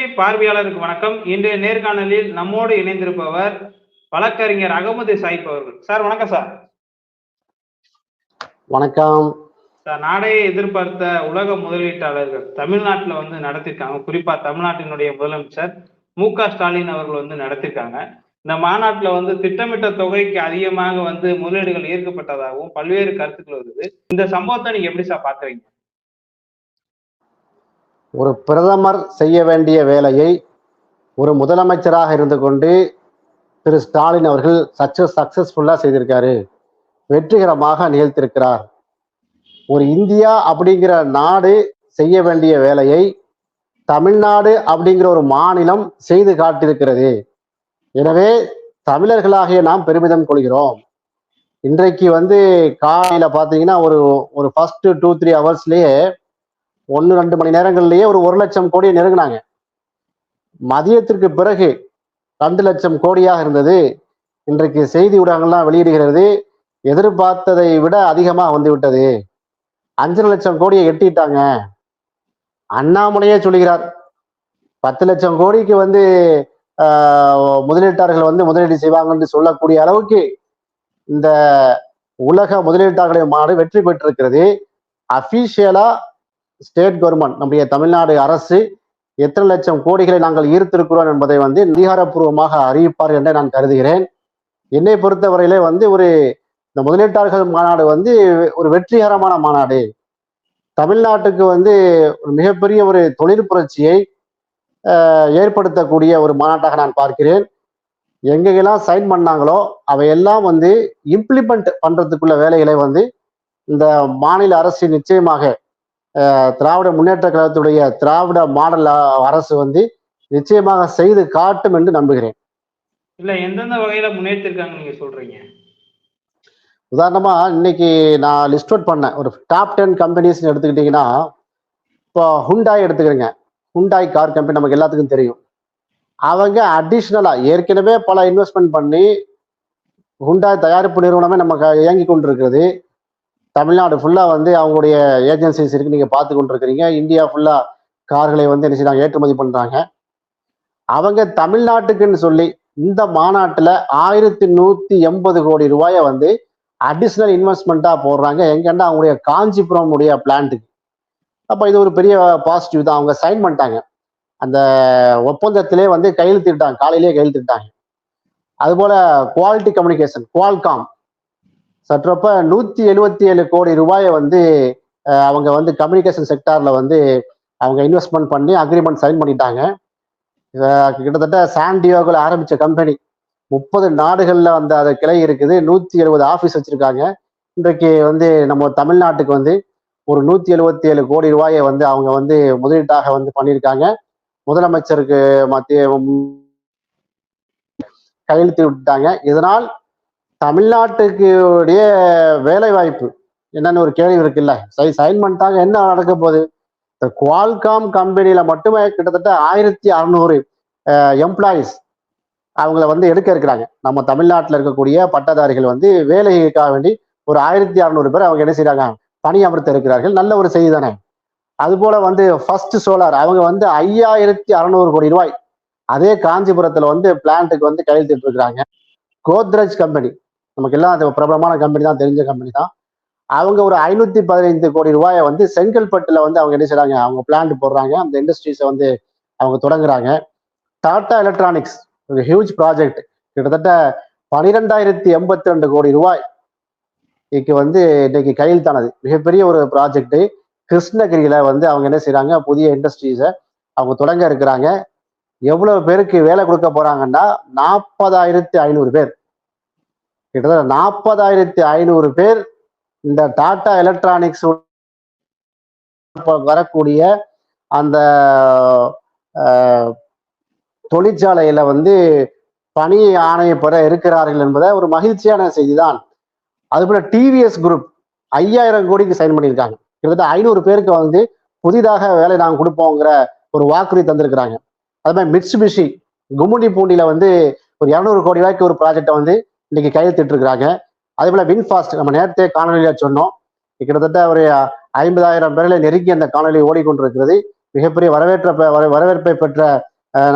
TV பார்வையாளருக்கு வணக்கம். இன்றைய நேர்காணலில் நம்மோடு இணைந்திருப்பவர் வழக்கறிஞர் அகமது சாயிப் அவர்கள். சார் வணக்கம் சார். வணக்கம். சார் நாடே எதிர்பார்த்த உலக முதலீட்டாளர்கள் தமிழ்நாட்டில் வந்து நடத்திருக்காங்க. குறிப்பா தமிழ்நாட்டினுடைய முதலமைச்சர் மு க ஸ்டாலின் அவர்கள் வந்து நடத்திருக்காங்க. இந்த மாநாட்டில் வந்து திட்டமிட்ட தொகைக்கு அதிகமாக வந்து முதலீடுகள் ஈர்க்கப்பட்டதாகவும் பல்வேறு கருத்துக்கள் வருது. இந்த சம்பவத்தை நீங்க எப்படி சார் பாக்குறீங்க ஒரு பிரதமர் செய்ய வேண்டிய வேலையை ஒரு முதலமைச்சராக இருந்து கொண்டு திரு ஸ்டாலின் அவர்கள் சக்சஸ் சக்சஸ்ஃபுல்லாக செய்திருக்காரு. வெற்றிகரமாக நிகழ்த்திருக்கிறார். ஒரு இந்தியா அப்படிங்கிற நாடு செய்ய வேண்டிய வேலையை தமிழ்நாடு அப்படிங்கிற ஒரு மாநிலம் செய்து காட்டியிருக்கிறது. எனவே தமிழர்களாகிய நாம் பெருமிதம் கொள்கிறோம். இன்றைக்கு வந்து காலையில் பார்த்தீங்கன்னா ஒரு ஒரு ஃபஸ்ட்டு டூ த்ரீ ஹவர்ஸ்லேயே ஒன்று ரெண்டு மணி நேரங்கள்லயே ஒரு ஒரு லட்சம் கோடியை நெருங்கினாங்க. மதியத்திற்கு பிறகு ரெண்டு லட்சம் கோடியாக இருந்தது. இன்றைக்கு செய்தி ஊடகங்கள்லாம் வெளியிடுகிறது எதிர்பார்த்ததை விட அதிகமாக வந்து விட்டது அஞ்சரை லட்சம் கோடியை எட்டிட்டாங்க. அண்ணாமலையே சொல்லுகிறார் பத்து லட்சம் கோடிக்கு வந்து முதலீட்டாளர்கள் வந்து முதலீடு செய்வாங்கன்னு சொல்லக்கூடிய அளவுக்கு இந்த உலக முதலீட்டாளர்களுடைய மாடு வெற்றி பெற்றிருக்கிறது. அபிஷியலா ஸ்டேட் கவர்மெண்ட் நம்முடைய தமிழ்நாடு அரசு எத்தனை லட்சம் கோடிகளை நாங்கள் ஈர்த்திருக்கிறோம் என்பதை வந்து அதிகாரப்பூர்வமாக அறிவிப்பார் என்று நான் கருதுகிறேன். என்னை பொறுத்தவரையிலே வந்து ஒரு இந்த முதலீட்டாளர்கள் மாநாடு வந்து ஒரு வெற்றிகரமான மாநாடு. தமிழ்நாட்டுக்கு வந்து ஒரு மிகப்பெரிய ஒரு தொழில் புரட்சியை ஏற்படுத்தக்கூடிய ஒரு மாநாட்டாக நான் பார்க்கிறேன். எங்கெங்கெல்லாம் சைன் பண்ணாங்களோ அவையெல்லாம் வந்து இம்ப்ளிமெண்ட் பண்றதுக்குள்ள வேலைகளை வந்து இந்த மாநில அரசு நிச்சயமாக திராவிட முன்னேற்ற கழகத்துடைய திராவிட மாடல் அரசு வந்து நிச்சயமாக செய்து காட்டும் என்று நம்புகிறேன். இல்ல எந்தெந்த வகையில முன்னேற்றிருக்காங்கன்னு நீங்க சொல்றீங்க? உதாரணமா இன்னைக்கு நான் லிஸ்ட் அவுட் பண்ணேன். ஒரு டாப் டென் கம்பெனிஸ் எடுத்துக்கிட்டீங்கன்னா இப்போ ஹுண்டாய் எடுத்துக்கிறேங்க. ஹுண்டாய் கார் கம்பெனி நமக்கு எல்லாத்துக்கும் தெரியும். அவங்க அடிஷ்னலா ஏற்கனவே பல இன்வெஸ்ட்மெண்ட் பண்ணி ஹுண்டாய் தயாரிப்பு நிறுவனமே நமக்கு இயங்கி கொண்டிருக்கிறது. தமிழ்நாடு ஃபுல்லா வந்து அவங்களுடைய ஏஜென்சிஸ் இருக்கு. நீங்க பார்த்து கொண்டிருக்கிறீங்க. இந்தியா ஃபுல்லா கார்களை வந்து என்ன செய்றாங்க? ஏற்றுமதி பண்றாங்க. அவங்க தமிழ்நாட்டுக்குன்னு சொல்லி இந்த மாநாட்டில் ஆயிரத்தி நூத்தி எண்பது கோடி ரூபாயை வந்து அடிஷ்னல் இன்வெஸ்ட்மெண்ட்டா போடுறாங்க. எங்கன்னா அவங்களுடைய காஞ்சிபுரம் உடைய பிளான்ட்டுக்கு அப்ப இது ஒரு பெரிய பாசிட்டிவ் தான். அவங்க சைன் பண்ணிட்டாங்க. அந்த ஒப்பந்தத்திலே வந்து கையெழுத்திட்டாங்க. காலையிலேயே கையெழுத்திட்டாங்க. அதுபோல குவாலிட்டி கம்யூனிகேஷன் குவால்காம் சற்றப்ப நூத்தி எழுபத்தி ஏழு கோடி ரூபாயை வந்து அவங்க வந்து கம்யூனிகேஷன் செக்டார்ல வந்து அவங்க இன்வெஸ்ட்மெண்ட் பண்ணி அக்ரிமெண்ட் சைன் பண்ணிட்டாங்க. கிட்டத்தட்ட சாண்டியோவில் ஆரம்பிச்ச கம்பெனி முப்பது நாடுகளில் வந்து அது கிளை இருக்குது. நூத்தி எழுபது ஆஃபீஸ் வச்சிருக்காங்க. இன்றைக்கு வந்து நம்ம தமிழ்நாட்டுக்கு வந்து ஒரு நூத்தி எழுபத்தி ஏழு கோடி ரூபாயை வந்து அவங்க வந்து முதலீட்டாக வந்து பண்ணியிருக்காங்க. முதலமைச்சருக்கு மத்திய கையெழுத்து விட்டாங்க. இதனால் தமிழ்நாட்டுக்கு உடைய வேலை வாய்ப்பு என்னன்னு ஒரு கேள்வி இருக்குல்ல? சரி சைன் பண்ணிட்டாங்க என்ன நடக்க போகுது? குவால்காம் கம்பெனியில மட்டுமே கிட்டத்தட்ட ஆயிரத்தி அறுநூறு எம்ப்ளாயிஸ் அவங்கள வந்து எடுக்க இருக்கிறாங்க. நம்ம தமிழ்நாட்டில் இருக்கக்கூடிய பட்டதாரிகள் வந்து வேலைக்காக வேண்டி ஒரு ஆயிரத்தி அறுநூறு பேர் அவங்க என்ன செய்கிறாங்க பணி அமர்த்த இருக்கிறார்கள். நல்ல ஒரு செய்தி தானே? அதுபோல வந்து ஃபர்ஸ்ட் சோலார் அவங்க வந்து ஐயாயிரத்தி அறநூறு கோடி ரூபாய். அதே காஞ்சிபுரத்துல வந்து பிளான்ட்டுக்கு வந்து கையெழுத்திட்டு இருக்கிறாங்க. கோத்ரேஜ் கம்பெனி நமக்கு எல்லாம் அது பிரபலமான கம்பெனி தான் தெரிஞ்ச கம்பெனி தான். அவங்க ஒரு ஐநூத்தி பதினைந்து கோடி ரூபாயை வந்து செங்கல்பட்டுல வந்து அவங்க என்ன செய்றாங்க? அவங்க பிளான்ட் போடுறாங்க. அந்த இண்டஸ்ட்ரீஸை வந்து அவங்க தொடங்குறாங்க. டாடா எலக்ட்ரானிக்ஸ் ஒரு ஹியூஜ் ப்ராஜெக்ட் கிட்டத்தட்ட பனிரெண்டாயிரத்தி எண்பத்தி ரெண்டு கோடி ரூபாய் இன்னைக்கு வந்து இன்னைக்கு கையெழுத்தானது மிகப்பெரிய ஒரு ப்ராஜெக்ட் கிருஷ்ணகிரியில வந்து அவங்க என்ன செய்யறாங்க புதிய இண்டஸ்ட்ரீஸை அவங்க தொடங்க இருக்கிறாங்க. எவ்வளவு பேருக்கு வேலை கொடுக்க போறாங்கன்னா நாற்பதாயிரத்தி ஐநூறு பேர். கிட்டத்தட்ட நாற்பதாயிரத்தி ஐநூறு பேர் இந்த டாடா எலக்ட்ரானிக்ஸ் வரக்கூடிய அந்த தொழிற்சாலையில வந்து பணி ஆணைய பெற இருக்கிறார்கள் என்பதை ஒரு மகிழ்ச்சியான செய்திதான். அதுபோல டிவிஎஸ் குரூப் ஐயாயிரம் கோடிக்கு சைன் பண்ணியிருக்காங்க. கிட்டத்தட்ட ஐநூறு பேருக்கு வந்து புதிதாக வேலை நாங்கள் கொடுப்போங்கிற ஒரு வாக்குறுதி தந்திருக்கிறாங்க. அது மாதிரி மிட்சுபிஷி கும்முடி பூண்டியில வந்து ஒரு இரநூறு கோடி ரூபாய்க்கு ஒரு ப்ராஜெக்டை வந்து இன்னைக்கு கையெழுத்திட்டு இருக்கிறாங்க அதே போல வின்ஃபாஸ்ட் நம்ம நேரத்தே காணொலியா சொன்னோம். கிட்டத்தட்ட ஒரு ஐம்பதாயிரம் பேர்களை நெருங்கி அந்த காணொலி ஓடிக்கொண்டிருக்கிறது. மிகப்பெரிய வரவேற்ற வரவேற்பை பெற்ற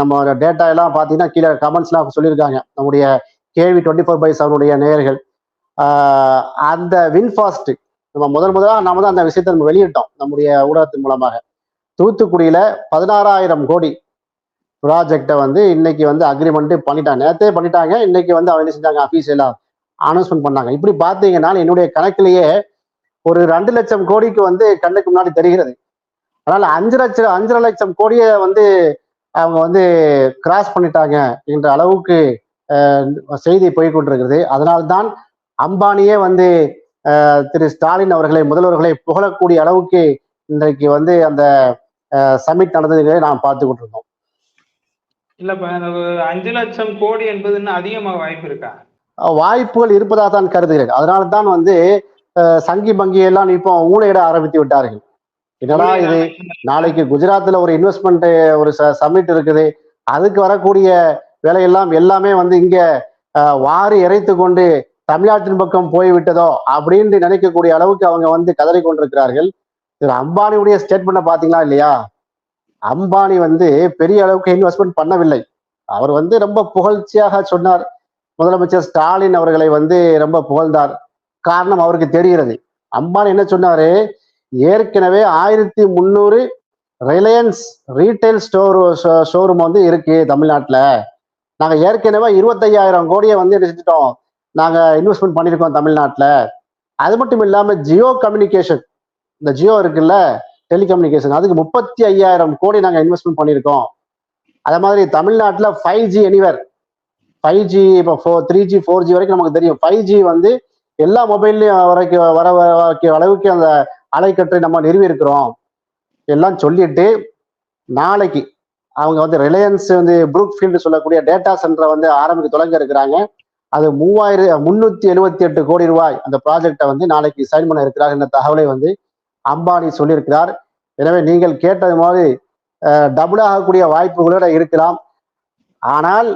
நம்ம டேட்டா எல்லாம் பார்த்தீங்கன்னா கீழே கமெண்ட்ஸ்லாம் சொல்லியிருக்காங்க. நம்முடைய கேவி டுவெண்ட்டி ஃபோர் பை செவனுடைய நேயர்கள். அந்த வின்ஃபாஸ்ட் நம்ம முதல் முதலாக நாம தான் அந்த விஷயத்தை நம்ம வெளியிட்டோம். நம்முடைய ஊடகத்தின் மூலமாக. தூத்துக்குடியில பதினாறாயிரம் கோடி ப்ராஜெக்டை வந்து இன்னைக்கு வந்து அக்ரிமெண்ட்டு பண்ணிட்டாங்க. நேரத்தே பண்ணிட்டாங்க இன்னைக்கு வந்து அவங்க என்ன செஞ்சாங்க? அஃபீஷியலாக அனௌன்ஸ்மெண்ட் பண்ணாங்க. இப்படி பார்த்தீங்கன்னா என்னுடைய கணக்கிலேயே ஒரு ரெண்டு லட்சம் கோடிக்கு வந்து கண்ணுக்கு முன்னாடி தெரிகிறது. அதனால அஞ்சு லட்சம் அஞ்சரை லட்சம் கோடியை வந்து அவங்க வந்து கிராஸ் பண்ணிட்டாங்க என்ற அளவுக்கு செய்தி போய்கொண்டிருக்கிறது. அதனால்தான் அம்பானியே வந்து திரு ஸ்டாலின் அவர்களை முதல்வர்களை புகழக்கூடிய அளவுக்கு இன்றைக்கு வந்து அந்த சமிட் நடந்ததை நாம் பார்த்து கொண்டிருந்தோம். அஞ்சு லட்சம் கோடி என்பது இன்னும் அதிகமாக வாய்ப்பு இருக்கா? வாய்ப்புகள் இருப்பதாக தான் கருதுகிறேன். அதனால தான் வந்து சங்கி பங்கி எல்லாம் இப்போ ஊழையிட ஆரம்பித்து விட்டார்கள். என்னடா இது? நாளைக்கு குஜராத்ல ஒரு இன்வெஸ்ட்மெண்ட் ஒரு சமிட் இருக்குது. அதுக்கு வரக்கூடிய வேலையெல்லாம் எல்லாமே வந்து இங்க வாரி இறைத்து கொண்டு தமிழ்நாட்டின் பக்கம் போய்விட்டதோ அப்படின்னு நினைக்கக்கூடிய அளவுக்கு அவங்க வந்து கதறி கொண்டிருக்கிறார்கள் திரு அம்பானியுடைய ஸ்டேட்மெண்ட்டை பாத்தீங்களா இல்லையா? அம்பானி வந்து பெரிய அளவுக்கு இன்வெஸ்ட்மெண்ட் பண்ணவில்லை. அவர் வந்து ரொம்ப புகழ்ச்சியாக சொன்னார். முதலமைச்சர் ஸ்டாலின் அவர்களை வந்து ரொம்ப புகழ்ந்தார். காரணம் அவருக்கு தெரிகிறது. அம்பானி என்ன சொன்னாரு? ஏற்கனவே ஆயிரத்தி முந்நூறு ரிலையன்ஸ் ரீட்டைல் ஸ்டோர் ஷோரூம் வந்து இருக்கு தமிழ்நாட்டில். நாங்கள் ஏற்கனவே இருபத்தையாயிரம் கோடியை வந்து என்ன செஞ்சிட்டோம். நாங்கள் இன்வெஸ்ட்மெண்ட் பண்ணியிருக்கோம் தமிழ்நாட்டில். அது மட்டும் இல்லாமல் ஜியோ கம்யூனிகேஷன் இந்த ஜியோ இருக்குல்ல டெலிகம்யூனிகேஷன் அதுக்கு முப்பத்தி ஐயாயிரம் கோடி நாங்கள் இன்வெஸ்ட்மெண்ட் பண்ணியிருக்கோம். அதே மாதிரி தமிழ்நாட்டில் five G anywhere five G இப்போ four three G four G வரைக்கும் நமக்கு தெரியும். ஃபைவ் ஜி வந்து எல்லா மொபைல்லையும் வரைக்கும் வர வரைக்கும் அளவுக்கு அந்த அலைக்கற்றை நம்ம நிறுவி இருக்கிறோம் எல்லாம் சொல்லிட்டு நாளைக்கு அவங்க வந்து ரிலையன்ஸ் வந்து புரூக் ஃபீல்டு சொல்லக்கூடிய டேட்டா சென்டரை வந்து ஆரம்பிக்க தொடங்க இருக்கிறாங்க. அது மூவாயிரம் முன்னூத்தி எழுபத்தி எட்டு கோடி ரூபாய் அந்த ப்ராஜெக்டை வந்து நாளைக்கு சைன் பண்ண இருக்கிறார். என்ற தகவலை வந்து அம்பானி சொல்லியிருக்கிறார். எனவே நீங்கள் கேட்டது மாதிரி டபுள் ஆகக்கூடிய வாய்ப்புகளோட இருக்கலாம். ஆனால்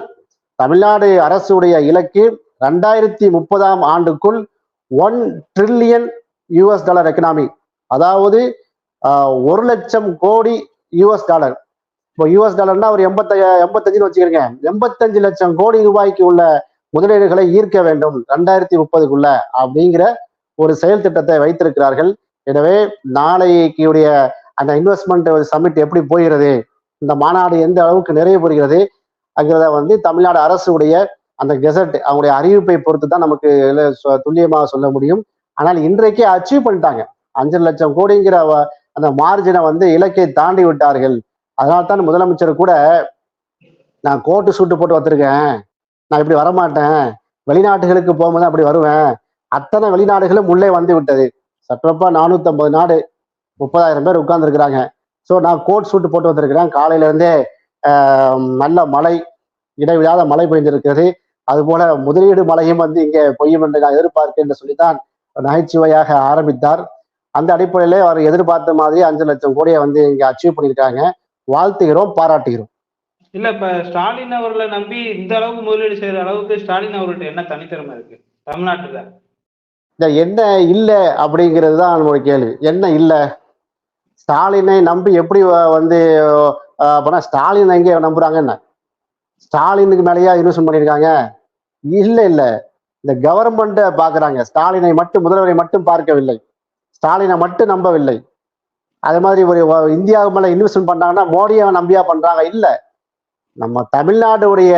தமிழ்நாடு அரசுடைய இலக்கு ரெண்டாயிரத்தி முப்பதாம் ஆண்டுக்குள் one trillion US dollar economy அதாவது ஒரு லட்சம் கோடி யூஎஸ் டாலர் இப்போ யூஎஸ் டாலர்னா ஒரு எண்பத்தைய எண்பத்தஞ்சுன்னு வச்சுக்கிறீங்க எண்பத்தஞ்சு லட்சம் கோடி ரூபாய்க்கு உள்ள முதலீடுகளை ஈர்க்க வேண்டும் ரெண்டாயிரத்தி முப்பதுக்குள்ள அப்படிங்கிற ஒரு செயல் திட்டத்தை வைத்திருக்கிறார்கள். எனவே நாளைக்குடைய அந்த இன்வெஸ்ட்மெண்ட் சமிட் எப்படி போகிறது? இந்த மாநாடு எந்த அளவுக்கு நிறைவு பெறுகிறது? அங்கிறத வந்து தமிழ்நாடு அரசுடைய அந்த கெசட் அவங்களுடைய அறிவிப்பை பொறுத்து தான் நமக்கு துல்லியமாக சொல்ல முடியும். ஆனால் இன்றைக்கே அச்சீவ் பண்ணிட்டாங்க. அஞ்சு லட்சம் கோடிங்கிற வ- அந்த மார்ஜினை வந்து இலக்கை தாண்டி விட்டார்கள். அதனால தான் முதலமைச்சர் கூட நான் கோட்டு சூட்டு போட்டு வந்திருக்கேன். நான் இப்படி வரமாட்டேன். வெளிநாட்டுகளுக்கு போகும்போது அப்படி வருவேன். அத்தனை வெளிநாடுகளும் உள்ளே வந்து விட்டது. சற்றப்பா நானூத்தி நாடு முப்பதாயிரம் பேர் உட்கார்ந்துருக்கிறாங்க. ஸோ நான் கோட் சூட்டு போட்டு வந்திருக்கிறேன். காலையில இருந்தே ஆஹ், நல்ல மழை இடைவிடாத மழை பெய்திருக்கிறது அதுபோல முதலீடு மழையும் வந்து இங்கே பொய்யும் என்று நான் எதிர்பார்க்கிறேன் என்று சொல்லித்தான் நகைச்சுவையாக ஆரம்பித்தார். அந்த அடிப்படையிலே அவர் எதிர்பார்த்த மாதிரி அஞ்சு லட்சம் கோடியை வந்து இங்க அச்சீவ் பண்ணியிருக்காங்க. வாழ்த்துகிறோம் பாராட்டுகிறோம். இல்ல இப்ப ஸ்டாலின் அவர்களை நம்பி இந்த அளவுக்கு முதலீடு செய்யற அளவுக்கு ஸ்டாலின் அவர்கிட்ட என்ன தனித்திறமை இருக்கு? தமிழ்நாட்டுல. இந்த என்ன இல்லை அப்படிங்கிறது தான் நம்மளுடைய கேள்வி. என்ன இல்லை? ஸ்டாலினை நம்பி எப்படி வந்து அஹ், ஸ்டாலின் எங்கே நம்புறாங்க என்ன? ஸ்டாலினுக்கு மேலேயா இன்வெஸ்ட்மெண்ட் பண்ணியிருக்காங்க இல்லை இல்லை. இந்த கவர்மெண்ட்டை பார்க்குறாங்க ஸ்டாலினை மட்டும் முதல்வரை மட்டும் பார்க்கவில்லை. ஸ்டாலினை மட்டும் நம்பவில்லை. அதே மாதிரி ஒரு இந்தியாவுக்கு மேலே இன்வெஸ்ட்மெண்ட் பண்ணாங்கன்னா மோடியை நம்பியா பண்ணுறாங்க இல்லை. நம்ம தமிழ்நாடுடைய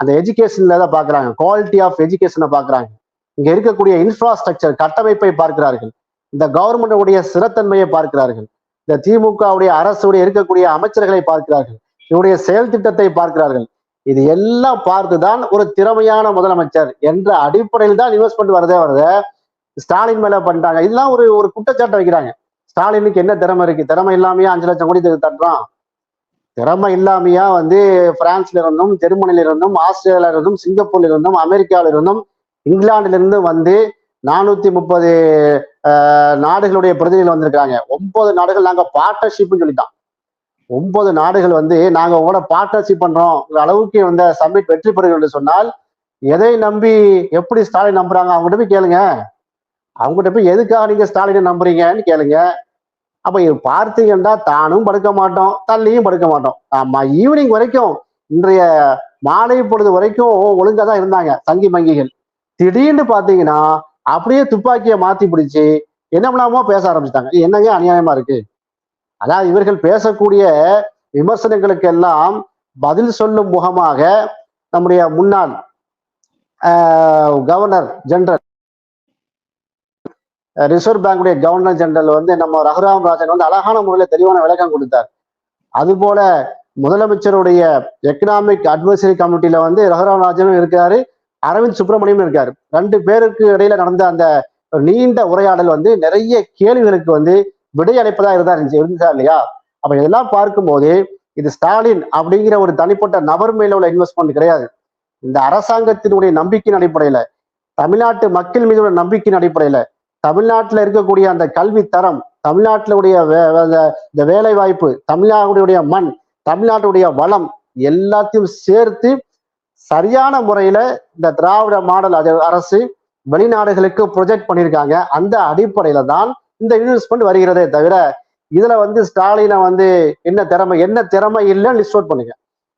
அந்த எஜுகேஷன்ல தான் பார்க்குறாங்க குவாலிட்டி ஆஃப் எஜுகேஷனை பார்க்குறாங்க இங்கே இருக்கக்கூடிய இன்ஃப்ராஸ்ட்ரக்சர் கட்டமைப்பை பார்க்கிறார்கள். இந்த கவர்மெண்ட்டுடைய சிறத்தன்மையை பார்க்கிறார்கள். இந்த திமுகவுடைய அரசுடைய இருக்கக்கூடிய அமைச்சர்களை பார்க்கிறார்கள். இவருடைய செயல் திட்டத்தை பார்க்கிறார்கள். இது எல்லாம் பார்த்துதான் ஒரு திறமையான முதலமைச்சர் என்ற அடிப்படையில் தான் இன்வெஸ்ட்மெண்ட் வருதே வருத ஸ்டாலின் மேல பண்ணிட்டாங்க. இதெல்லாம் ஒரு ஒரு குற்றச்சாட்டை வைக்கிறாங்க. ஸ்டாலினுக்கு என்ன திறமை இருக்கு? திறமை இல்லாமையா அஞ்சு லட்சம் கோடி தட்டுறான்? திறமை இல்லாமையா வந்து பிரான்ஸ்ல இருந்தும் ஜெர்மனில இருந்தும் ஆஸ்திரேலியால இருந்தும் சிங்கப்பூர்ல இருந்தும் அமெரிக்காவில இருந்தும் இங்கிலாந்துல இருந்து வந்து நானூத்தி முப்பது நாடுகளுடைய பிரதிநிதிகள் வந்திருக்காங்க ஒன்பது நாடுகள் நாங்க பார்ட்னர்ஷிப்னு சொல்லிட்டான் ஒன்பது நாடுகள் வந்து நாங்க உங்களோட பார்ட்னர்ஷிப் பண்றோம். அளவுக்கு இந்த சம்மிட் வெற்றி பெறுகிறோம் என்று சொன்னால் எதை நம்பி எப்படி ஸ்டாலின் நம்புறாங்க? அவங்ககிட்ட போய் கேளுங்க. அவங்ககிட்ட போய் எதுக்காக நீங்க ஸ்டாலினை நம்புறீங்கன்னு கேளுங்க. அப்ப இது பார்த்தீங்கன்னா தானும் படுக்க மாட்டோம் தள்ளியும் படுக்க மாட்டோம். ஆமா ஈவினிங் வரைக்கும் இன்றைய மாலை பொழுது வரைக்கும் ஒழுங்கா தான் இருந்தாங்க தங்கி மங்கிகள். திடீர்னு பாத்தீங்கன்னா அப்படியே துப்பாக்கியை மாத்தி பிடிச்சி என்ன பண்ணாமோ பேச ஆரம்பிச்சிட்டாங்க. என்னங்க அநியாயமா இருக்கு? அதாவது இவர்கள் பேசக்கூடிய விமர்சனங்களுக்கு எல்லாம் பதில் சொல்லும் முகமாக நம்முடைய முன்னாள் கவர்னர் ஜெனரல் ரிசர்வ் பேங்குடைய கவர்னர் ஜெனரல் வந்து நம்ம ரகுராம் ராஜன் வந்து அழகான முறையில் தெளிவான விளக்கம் கொடுத்தார். அதுபோல முதலமைச்சருடைய எக்கனாமிக் அட்வைசரி கமிட்டியில வந்து ரகுராம் ராஜனும் இருக்காரு அரவிந்த் சுப்பிரமணியம் இருக்காரு. ரெண்டு பேருக்கு இடையில நடந்த அந்த நீண்ட உரையாடல் வந்து நிறைய கேள்விகளுக்கு வந்து விடையளிப்பதா இருந்தா இருந்துச்சு இருந்துச்சா இல்லையா? அப்ப இதெல்லாம் பார்க்கும்போது இது ஸ்டாலின் அப்படிங்கிற ஒரு தனிப்பட்ட நபர் மேல உள்ள இன்வெஸ்ட்மெண்ட் கிடையாது. இந்த அரசாங்கத்தினுடைய நம்பிக்கையின் அடிப்படையில தமிழ்நாட்டு மக்கள் மீது உள்ள நம்பிக்கையின் அடிப்படையில தமிழ்நாட்டில் இருக்கக்கூடிய அந்த கல்வி தரம் தமிழ்நாட்டிலுடைய வே- இந்த வேலை வாய்ப்பு தமிழ்நாடுடைய மண் தமிழ்நாட்டுடைய வளம் எல்லாத்தையும் சேர்த்து சரியான முறையில இந்த திராவிட மாடல் அரசு வெளிநாடுகளுக்கு ப்ரொஜெக்ட் பண்ணியிருக்காங்க. அந்த அடிப்படையில தான் இந்த இன்வெஸ்ட்மெண்ட் வருகிறதே தவிர இதுல வந்து ஸ்டாலினை வந்து என்ன திறமை என்ன திறமை இல்லைன்னு லிஸ்ட் அவுட் பண்ணுங்க.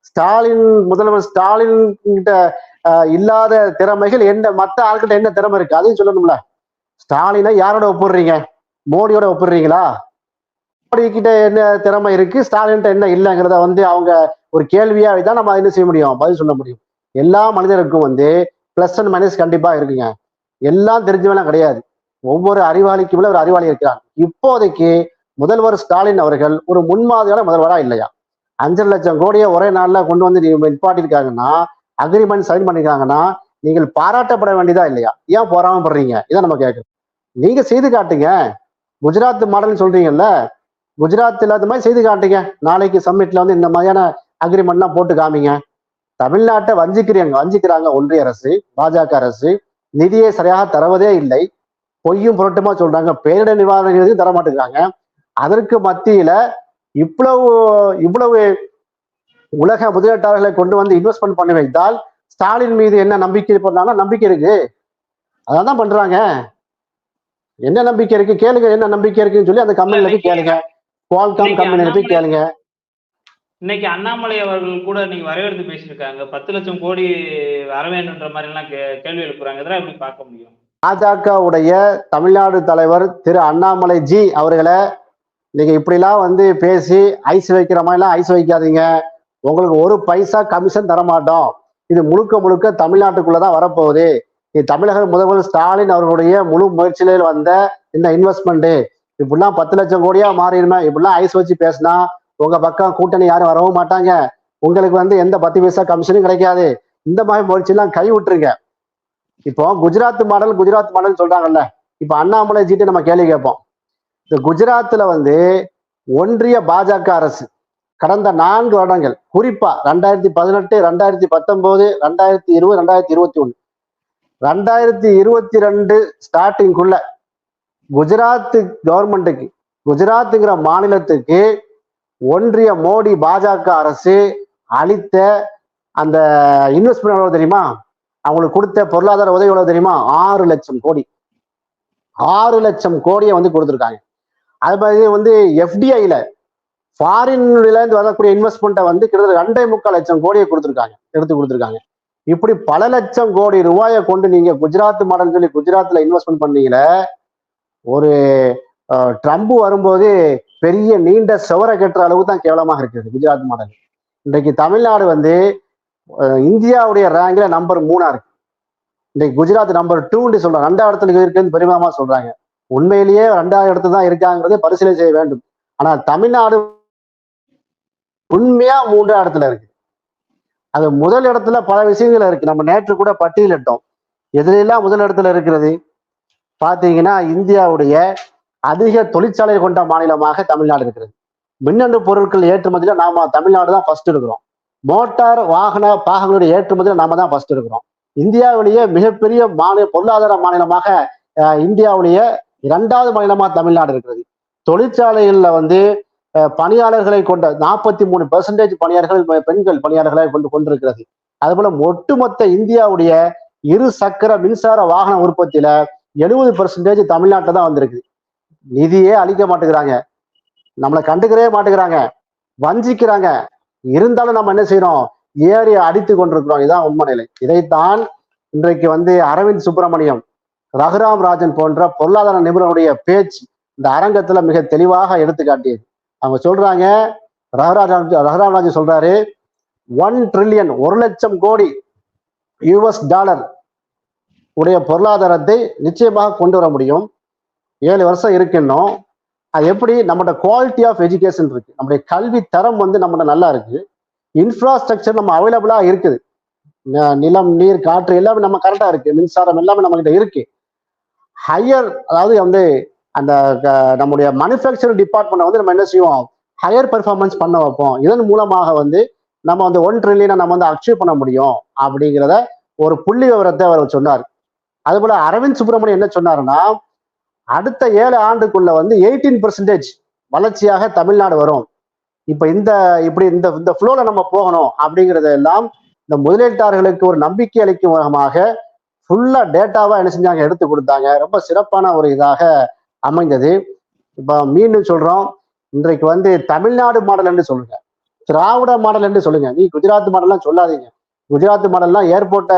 ஸ்டாலின் முதல்வர் ஸ்டாலின் கிட்ட இல்லாத திறமைகள் என்ன மத்த ஆள்கிட்ட என்ன திறமை இருக்கு? அதையும் சொல்லணும்ல. ஸ்டாலினை யாரோட ஒப்பிடுறீங்க? மோடியோட ஒப்பிடுறீங்களா? மோடி கிட்ட என்ன திறமை இருக்கு? ஸ்டாலின்கிட்ட என்ன இல்லைங்கிறத வந்து அவங்க ஒரு கேள்வியா தான் நம்ம என்ன செய்ய முடியும்? பதில் சொல்ல முடியும். எல்லா மனிதருக்கும் வந்து பிளஸ் அண்ட் மைனஸ் கண்டிப்பா இருக்குங்க. எல்லாம் தெரிஞ்சவெல்லாம் கிடையாது. ஒவ்வொரு அறிவாளிக்கும் ஒரு அறிவாளி இருக்கிறார் இப்போதைக்கு முதல்வர் ஸ்டாலின் அவர்கள் ஒரு முன்மாதிரியான முதல்வரா இல்லையா? அஞ்சரை லட்சம் கோடியை ஒரே நாளில் கொண்டு வந்து நீங்கள் நிப்பாட்டிருக்காங்கன்னா அக்ரிமெண்ட் சைன் பண்ணிருக்காங்கன்னா நீங்கள் பாராட்டப்பட வேண்டியதா இல்லையா? ஏன் போராமப்படுறீங்க? இதை நம்ம கேட்குறோம். நீங்க செய்து காட்டுங்க. குஜராத் மாடல் சொல்றீங்கல்ல? குஜராத்தில் அது மாதிரி செய்து காட்டுங்க. நாளைக்கு சம்மிட்ல வந்து இந்த மாதிரியான அக்ரிமெண்ட்லாம் போட்டு காமிங்க. தமிழ்நாட்டை வஞ்சிக்கிறாங்க வஞ்சிக்கிறாங்க ஒன்றிய அரசு பாஜக அரசு. நிதியை சரியாக தருவதே இல்லை. பொய்யும் புரட்டுமா சொல்றாங்க. பேரிடர் நிவாரண தர மாட்டேங்கிறாங்க. அதற்கு மத்தியில இவ்வளவு இவ்வளவு உலக முதலீட்டாளர்களை கொண்டு வந்து இன்வெஸ்ட்மெண்ட் பண்ணி வைத்தால் ஸ்டாலின் மீது என்ன நம்பிக்கை பண்ணாங்கன்னா நம்பிக்கை இருக்கு. அதான் தான் பண்றாங்க. என்ன நம்பிக்கை இருக்கு? கேளுங்க. என்ன நம்பிக்கை இருக்குன்னு சொல்லி அந்த கம்பெனில போய் கேளுங்க. குவால்காம் கம்பெனில போய் கேளுங்க. இன்னைக்கு அண்ணாமலை அவர்கள் கூட நீங்க வரவேற்று பேசியிருக்காங்க. பத்து லட்சம் கோடி வர வேண்டும்ன்ற மாதிரி எல்லாம் கே- கேள்வி எழுப்புறாங்க இதெல்லாம் எப்படி பார்க்க முடியும்? பாஜகவுடைய தமிழ்நாடு தலைவர் திரு அண்ணாமலை ஜி அவர்களை நீங்க இப்படிலாம் வந்து பேசி ஐஸ் வைக்கிற மாதிரிலாம் ஐஸ் வைக்காதீங்க. உங்களுக்கு ஒரு பைசா கமிஷன் தர மாட்டோம் இது முழுக்க முழுக்க தமிழ்நாட்டுக்குள்ளதான் வரப்போகுது. இது தமிழக முதல்வர் ஸ்டாலின் அவர்களுடைய முழு முயற்சியில வந்த இந்த இன்வெஸ்ட்மெண்ட் இப்படிலாம் பத்து லட்சம் கோடியா மாறிடுமே. இப்படிலாம் ஐஸ் வச்சு பேசினா உங்க பக்கம் கூட்டணி யாரும் வரவும் மாட்டாங்க. உங்களுக்கு வந்து எந்த பத்து பைசா கமிஷனும் கிடைக்காது. இந்த மாதிரி முயற்சியெல்லாம் கை விட்டுருங்க. இப்போ குஜராத் மாடல் குஜராத் மாடல் சொல்றாங்கல்ல. இப்போ அண்ணாமலை ஜிட்டு நம்ம கேள்வி கேட்போம். இந்த குஜராத்ல வந்து ஒன்றிய பாஜக அரசு கடந்த நான்கு வருடங்கள் குறிப்பா ரெண்டாயிரத்தி பதினெட்டு ரெண்டாயிரத்தி பத்தொன்பது ரெண்டாயிரத்தி இருபது ரெண்டாயிரத்தி இருபத்தி ஒண்ணு ரெண்டாயிரத்தி இருபத்தி ரெண்டு ஸ்டார்டிங்குள்ள குஜராத் கவர்மெண்ட்டுக்கு குஜராத்துங்கிற மாநிலத்துக்கு ஒன்றிய மோடி பாஜக அரசு அளித்த அந்த இன்வெஸ்ட்மெண்ட் எவ்வளவு தெரியுமா? அவங்களுக்கு கொடுத்த பொருளாதார உதவி எவ்வளவு தெரியுமா? ஆறு லட்சம் கோடி. ஆறு லட்சம் கோடியை வந்து கொடுத்துருக்காங்க. அது மாதிரி வந்து எஃப்டிஐல ஃபாரின்லேருந்து வரக்கூடிய இன்வெஸ்ட்மெண்ட்டை வந்து கிட்டத்தட்ட ரெண்டே முக்கால் லட்சம் கோடியை கொடுத்துருக்காங்க. எடுத்து கொடுத்துருக்காங்க. இப்படி பல லட்சம் கோடி ரூபாயை கொண்டு நீங்க குஜராத் மாடல் சொல்லி குஜராத்ல இன்வெஸ்ட்மெண்ட் பண்ணீங்களே ஒரு ட்ரம்ப் வரும்போது பெரிய நீண்ட சுவரை கட்டுற அளவு தான் கேவலமாக இருக்குது குஜராத் மாடல். இன்றைக்கு தமிழ்நாடு வந்து இந்தியாவுடைய ரேங்க்ல நம்பர் மூணா இருக்கு. இன்றைக்கு குஜராத் நம்பர் டூன்னு சொல்றாங்க. ரெண்டாவது இடத்துல இருக்குன்னு பெருமாமா சொல்றாங்க. உண்மையிலேயே ரெண்டாவது இடத்துல தான் இருக்காங்கிறதை பரிசீலனை செய்ய வேண்டும். ஆனா தமிழ்நாடு உண்மையா மூன்றாம் இடத்துல இருக்கு. அது முதல் இடத்துல பல விஷயங்கள் இருக்கு. நம்ம நேற்று கூட பட்டியலிட்டோம். எதுலெல்லாம் முதல் இடத்துல இருக்கிறது? பாத்தீங்கன்னா இந்தியாவுடைய அதிக தொழிற்சாலை கொண்ட மாநிலமாக தமிழ்நாடு இருக்கிறது. மின்னணு பொருட்கள் ஏற்றுமதியில நாம தமிழ்நாடு தான் ஃபர்ஸ்ட் இருக்கிறோம். மோட்டார் வாகன பாகங்களுடைய ஏற்றுமதியில நாம தான் ஃபர்ஸ்ட் இருக்கிறோம். இந்தியாவிலேயே மிகப்பெரிய மாநில பொருளாதார மாநிலமாக இந்தியாவிலேயே இரண்டாவது மாநிலமாக தமிழ்நாடு இருக்கிறது. தொழிற்சாலைகளில் வந்து பணியாளர்களை கொண்ட நாற்பத்தி மூணு பெர்சன்டேஜ் பணியாளர்கள் பெண்கள் பணியாளர்களை கொண்டு கொண்டிருக்கிறது. அதுபோல ஒட்டுமொத்த இந்தியாவுடைய இரு சக்கர மின்சார வாகன உற்பத்தியில எழுபது பெர்சன்டேஜ் தமிழ்நாட்டில் தான் வந்திருக்கு நிதியே அளிக்க மாட்டேங்கிறாங்க. நம்மளை கண்டுக்கிறவே மாட்டேங்கிறாங்க. வஞ்சிக்கிறாங்க. இருந்தாலும் நம்ம என்ன செய்யறோம்? ஏறி அடித்து கொண்டிருக்கிறோம். இதுதான் உண்மை நிலை. இதைத்தான் இன்றைக்கு வந்து அரவிந்த் சுப்பிரமணியம் ரகுராம் ராஜன் போன்ற பொருளாதார நிபுணருடைய பேச்சு இந்த அரங்கத்துல மிக தெளிவாக எடுத்து காட்டியது அவங்க சொல்றாங்க ரகுராஜ் ரகுராம் ராஜன் சொல்றாரு ஒன் ட்ரில்லியன் ஒரு லட்சம் கோடி யூஎஸ் டாலர் உடைய பொருளாதாரத்தை நிச்சயமாக கொண்டு வர முடியும். ஏழு வருஷம் இருக்குன்னும் அது எப்படி? நம்மளோட குவாலிட்டி ஆஃப் எஜுகேஷன் இருக்கு. நம்முடைய கல்வி தரம் வந்து நம்மகிட்ட நல்லா இருக்கு. இன்ஃப்ராஸ்ட்ரக்சர் நம்ம அவைலபிளா இருக்குது. ந- நிலம் நீர் காற்று எல்லாமே நம்ம கரெக்டா இருக்கு. மின்சாரம் எல்லாமே நம்ம கிட்ட இருக்கு. ஹையர் அதாவது வந்து அந்த க- நம்முடைய மனுஃபேக்சரிங் டிபார்ட்மெண்ட் வந்து நம்ம என்ன செய்வோம்? ஹையர் பெர்ஃபார்மன்ஸ் பண்ண வைப்போம். இதன் மூலமாக வந்து நம்ம வந்து ஒன் ட்ரில்லியனை நம்ம வந்து அச்சீவ் பண்ண முடியும். அப்படிங்கிறத ஒரு புள்ளி விவரத்தை அவர் சொன்னார். அதுபோல அரவிந்த் சுப்பிரமணியம் என்ன சொன்னாருன்னா அடுத்த ஏழு ஆண்டுக்குள்ள வந்து எயிட்டீன் பெர்சன்டேஜ் வளர்ச்சியாக தமிழ்நாடு வரும். இப்ப இந்த இப்படி இந்த இந்த ஃப்ளோல நம்ம போகணும் அப்படிங்கறது எல்லாம் இந்த முதலீட்டாளர்களுக்கு ஒரு நம்பிக்கை அளிக்கும் விதமாக ஃபுல்லா டேட்டாவா என்ன செஞ்சாங்க? எடுத்து கொடுத்தாங்க. ரொம்ப சிறப்பான ஒரு இதாக அமைந்தது. இப்ப மீண்டும் சொல்றோம். இன்றைக்கு வந்து தமிழ்நாடு மாடல் என்று சொல்லுங்க. திராவிட மாடல் என்று சொல்லுங்க. நீ குஜராத் மாடல்லாம் சொல்லாதீங்க. குஜராத் மாடல்லாம் ஏர்போர்ட்டை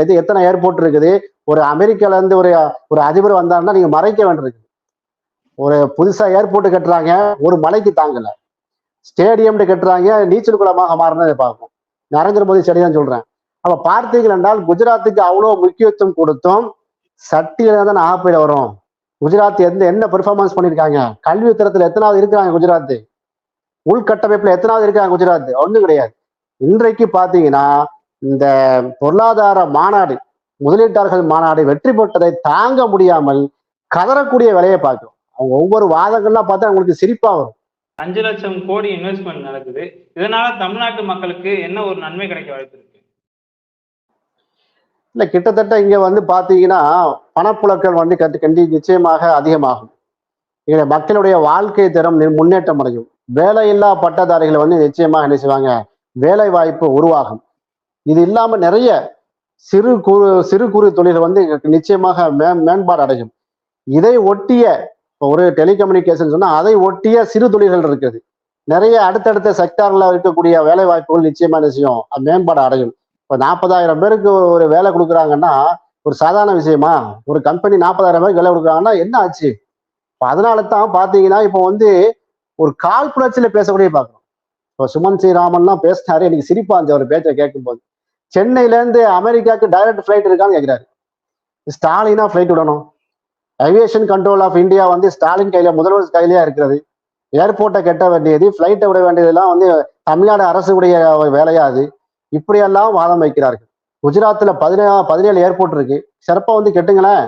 எது எத்தனை ஏர்போர்ட் இருக்குது? ஒரு அமெரிக்கால இருந்து ஒரு ஒரு அதிபர் வந்தாருன்னா நீங்க மறைக்க வேண்டியிருக்கு ஒரு புதுசா ஏர்போர்ட் கட்டுறாங்க ஒரு மலைக்கு தாங்கல. ஸ்டேடியம்னு கட்டுறாங்க நீச்சல் குளமாக மாறினதை பார்க்கும் நரேந்திர மோடி ஸ்டேடியம் சொல்றேன் அப்ப பார்த்தீர்கள் என்றால் குஜராத்துக்கு அவ்வளவு முக்கியத்துவம் கொடுத்தும் சட்டியில தான் ஆப்பையில வரும். குஜராத் எந்த என்ன பெர்ஃபார்மன்ஸ் பண்ணியிருக்காங்க? கல்வி தரத்துல எத்தனாவது இருக்கிறாங்க குஜராத்? உள்கட்டமைப்புல எத்தனாவது இருக்காங்க குஜராத்? ஒன்றும் கிடையாது. இன்றைக்கு பாத்தீங்கன்னா இந்த பொருளாதார மாநாடு முதலீட்டாளர்கள் மாநாடு வெற்றி பெற்றதை தாங்க முடியாமல் கதறக்கூடிய வேலையை பார்க்கிறோம். அவங்க ஒவ்வொரு வாதங்கள்லாம் பார்த்தா அவங்களுக்கு சிரிப்பா வரும். அஞ்சு லட்சம் கோடி இன்வெஸ்ட்மெண்ட் நடக்குது. இதனால தமிழ்நாட்டு மக்களுக்கு என்ன ஒரு நன்மை கிடைக்க வாய்ப்பு இருக்கு? இல்ல கிட்டத்தட்ட இங்க வந்து பாத்தீங்கன்னா பணப்புழக்கம் வந்து கட்டு கண்டி நிச்சயமாக அதிகமாகும். இங்க மக்களுடைய வாழ்க்கை தரம் முன்னேற்றம் அடையும். வேலையில்லா பட்டதாரிகளை வந்து நிச்சயமாக என்ன செய்வாங்க? வேலை வாய்ப்பு உருவாகும். இது இல்லாம நிறைய சிறு குறு சிறு குறு தொழில் வந்து நிச்சயமாக மே மேம்பாடு அடையும். இதை ஒட்டிய இப்போ ஒரு டெலிகம்யூனிகேஷன் சொன்னா அதை ஒட்டிய சிறு தொழில்கள் இருக்குது. நிறைய அடுத்தடுத்த செக்டார்ல இருக்கக்கூடிய வேலை வாய்ப்புகள் நிச்சயமா நிச்சயம் மேம்பாடு அடையும். இப்போ நாற்பதாயிரம் பேருக்கு ஒரு- வேலை கொடுக்குறாங்கன்னா ஒரு சாதாரண விஷயமா? ஒரு கம்பெனி நாற்பதாயிரம் பேருக்கு வேலை கொடுக்குறாங்கன்னா என்ன ஆச்சு? இப்போ அதனால தான் பார்த்தீங்கன்னா இப்போ வந்து ஒரு கால் புணர்ச்சியில் பேசக்கூடிய பார்க்கணும் இப்போ சுமன் ஸ்ரீராமன்லாம் பேசினாரு. எனக்கு சிரிப்பா இருந்துச்சு அவர் பேச்சை கேட்கும்போது. சென்னையில இருந்து அமெரிக்காவுக்கு டைரக்ட் ஃப்ளைட் இருக்கான்னு கேட்கிறாரு. ஸ்டாலினா ஃப்ளைட் விடணும். ஏவியேஷன் கண்ட்ரோல் ஆஃப் இந்தியா வந்து ஸ்டாலின் கையில முதல்வர் கையிலேயே இருக்கிறது. ஏர்போர்ட்டை கட்ட வேண்டியது ஃப்ளைட்டை விட வேண்டியதெல்லாம் வந்து தமிழ்நாடு அரசுடைய வேலையா அது. இப்படியெல்லாம் வாதம் வைக்கிறார்கள். குஜராத்தில் பதினே பதினேழு ஏர்போர்ட் இருக்கு. சிறப்பாக வந்து கெட்டுங்களேன்.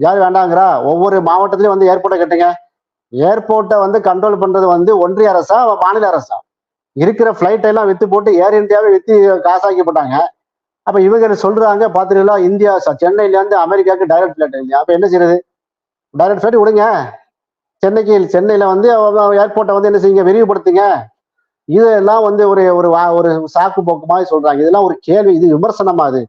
யார் வேண்டாங்கிறா? ஒவ்வொரு மாவட்டத்திலையும் வந்து ஏர்போர்ட்டை கட்டுங்க. ஏர்போர்ட்டை வந்து கண்ட்ரோல் பண்றது வந்து ஒன்றிய அரசா மாநில அரசா? இருக்கிற ஃப்ளைட் எல்லாம் வித்து போட்டு ஏர் இந்தியாவே வித்து காசாக்கி போட்டாங்க அப்ப இவங்க சொல்றாங்க பாத்துருங்களா இந்தியா சென்னையில இருந்து அமெரிக்காவுக்கு டைரக்ட் ஃபிளைட் இல்லையா? அப்ப என்ன செய்யறது? டைரக்ட் ஃபிளைட் விடுங்க. சென்னைக்கு சென்னையில வந்து ஏர்போர்ட்டை வந்து என்ன செய்யுங்க விரிவுபடுத்துங்க. இதெல்லாம் வந்து ஒரு ஒரு வா- ஒரு சாக்கு போக்கு மாதிரி சொல்றாங்க. இதெல்லாம் ஒரு கேள்வி இது விமர்சனமா அது.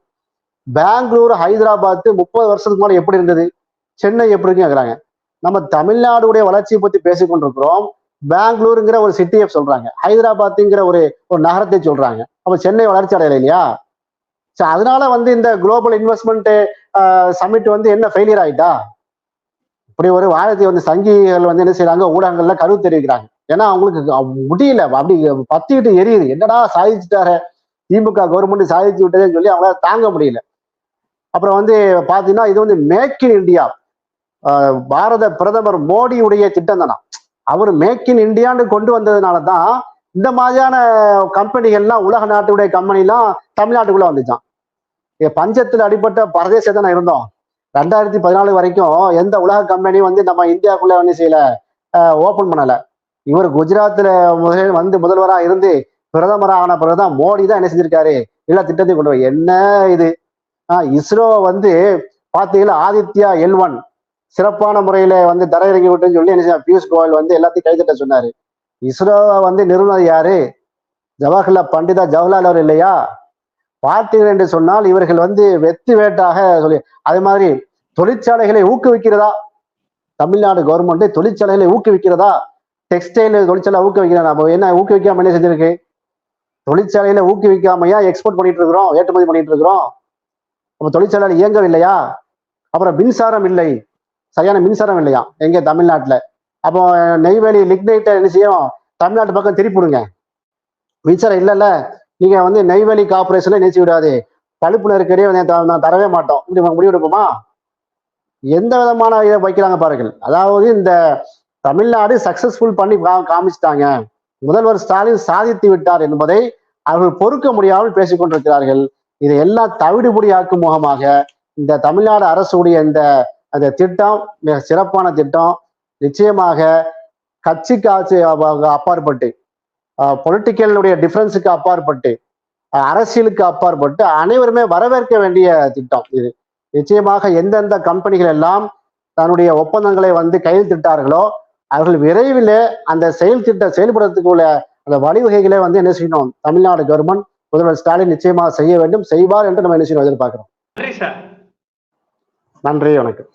பெங்களூர் ஹைதராபாத் முப்பது வருஷத்துக்கு முன்னாடி எப்படி இருந்தது? சென்னை எப்படி இருக்குங்கிறாங்க நம்ம தமிழ்நாடுடைய வளர்ச்சியை பத்தி பேசிக்கொண்டிருக்கிறோம். பெங்களூருங்கிற ஒரு சிட்டியை சொல்றாங்க. ஹைதராபாத்துங்கிற ஒரு ஒரு நகரத்தை சொல்றாங்க. அப்ப சென்னை வளர்ச்சி அடையலை இல்லையா? So அதனால வந்து இந்த குளோபல் இன்வெஸ்ட்மெண்ட் சமிட் வந்து என்ன ஃபெயிலியர் ஆயிட்டா? இப்படி ஒரு வாரத்தை வந்து சங்கிகள் வந்து என்ன செய்யறாங்க ஊடகங்கள்ல கருத்து தெரிவிக்கிறாங்க. ஏன்னா அவங்களுக்கு முடியல. அப்படி பத்திட்டு எரியுது. என்னடா சாதிச்சுட்டாரு திமுக கவர்மெண்ட் சாதிச்சு விட்டதுன்னு சொல்லி அவங்களால தாங்க முடியல. அப்புறம் வந்து பாத்தீங்கன்னா இது வந்து மேக் இன் இந்தியா பாரத பிரதமர் மோடியுடைய திட்டம் தானா? அவர் மேக் இன் இந்தியான்னு கொண்டு வந்ததுனால தான் இந்த மாதிரியான கம்பெனிகள்லாம் உலக நாட்டுடைய கம்பெனிலாம் தமிழ்நாட்டுக்குள்ள வந்துச்சான் பஞ்சத்தில் பஞ்சத்துல அடிப்பட்ட பிரதேசத்தை தான் இருந்தோம். ரெண்டாயிரத்தி பதினாலு வரைக்கும் எந்த உலக கம்பெனியும் வந்து நம்ம இந்தியாவுக்குள்ள வந்து செய்யல. ஓபன் பண்ணல. இவர் குஜராத்தில் முதலில் வந்து முதல்வராக இருந்து பிரதமராக ஆன பிறகுதான் மோடி தான் என்ன செஞ்சிருக்காரு? எல்லா திட்டத்தையும் கொண்டு என்ன இது? ஆஹ் இஸ்ரோ வந்து பார்த்தீங்கன்னா ஆதித்யா எல் ஒன் சிறப்பான முறையில வந்து தர இறங்கி விட்டுன்னு சொல்லி என்ன பியூஷ் கோயல் வந்து எல்லாத்தையும் கைதட்ட சொன்னாரு. இஸ்ரோவை வந்து நிறுவனர் யாரு? ஜவஹர்லால் பண்டிதா ஜவஹர்லால் அவர் இல்லையா? பார்த்தீர்கள் என்று சொன்னால் இவர்கள் வந்து வெத்து வேட்டாக சொல்லி அதே மாதிரி தொழிற்சாலைகளை ஊக்குவிக்கிறதா? தமிழ்நாடு கவர்மெண்ட் தொழிற்சாலைகளை ஊக்குவிக்கிறதா? டெக்ஸ்டைல் தொழிற்சாலை ஊக்குவிக்கிறதா நம்ம என்ன ஊக்குவிக்காம என்ன செஞ்சிருக்கு? தொழிற்சாலையில ஊக்குவிக்காமையா எக்ஸ்போர்ட் பண்ணிட்டு இருக்கிறோம் ஏற்றுமதி பண்ணிட்டு இருக்கிறோம். நம்ம தொழிற்சாலையில் இயங்கவில்லையா? அப்புறம் மின்சாரம் இல்லை. சரியான மின்சாரம் இல்லையா? எங்கே? தமிழ்நாட்டில். அப்போ நெய்வேலி லிக்னைட்டை என்ன செய்யும்? தமிழ்நாட்டு பக்கம் திருப்பிடுங்க மின்சாரம் இல்லைல்ல. நீங்கள் வந்து நெய்வேலி கார்பரேஷனில் நினைச்சு விடாது. பழுப்பு நெருக்கடியே நான் தரவே மாட்டோம். இப்படி முடிவெடுப்போமா எந்த விதமான இதை வைக்கிறாங்க பாருங்கள். அதாவது இந்த தமிழ்நாடு சக்சஸ்ஃபுல் பண்ணி காமிச்சிட்டாங்க. முதல்வர் ஸ்டாலின் சாதித்து விட்டார் என்பதை அவர்கள் பொறுக்க முடியாமல் பேசிக் கொண்டிருக்கிறார்கள். இதை எல்லாம் தவிடுபடியாக்கும் முகமாக இந்த தமிழ்நாடு அரசுடைய இந்த அந்த திட்டம் மிக சிறப்பான திட்டம். நிச்சயமாக கட்சி காட்சி அப்பாற்பட்டு பொலிட்டிக்கலுடைய டிஃபரன்ஸுக்கு அப்பாற்பட்டு அரசியலுக்கு அப்பாற்பட்டு அனைவருமே வரவேற்க வேண்டிய திட்டம் இது. நிச்சயமாக எந்தெந்த கம்பெனிகள் எல்லாம் தன்னுடைய ஒப்பந்தங்களை வந்து கையெழுத்திட்டார்களோ அவர்கள் விரைவில் அந்த செயல் திட்டம் செயல்படுறதுக்குள்ள அந்த வழிவகைகளை வந்து என்ன செய்யணும்? தமிழ்நாடு கவர்மெண்ட் முதல்வர் ஸ்டாலின் நிச்சயமாக செய்ய வேண்டும் செய்வார் என்று நம்ம என்ன செய்யணும் எதிர்பார்க்கிறோம். நன்றி சார். நன்றி வணக்கம்.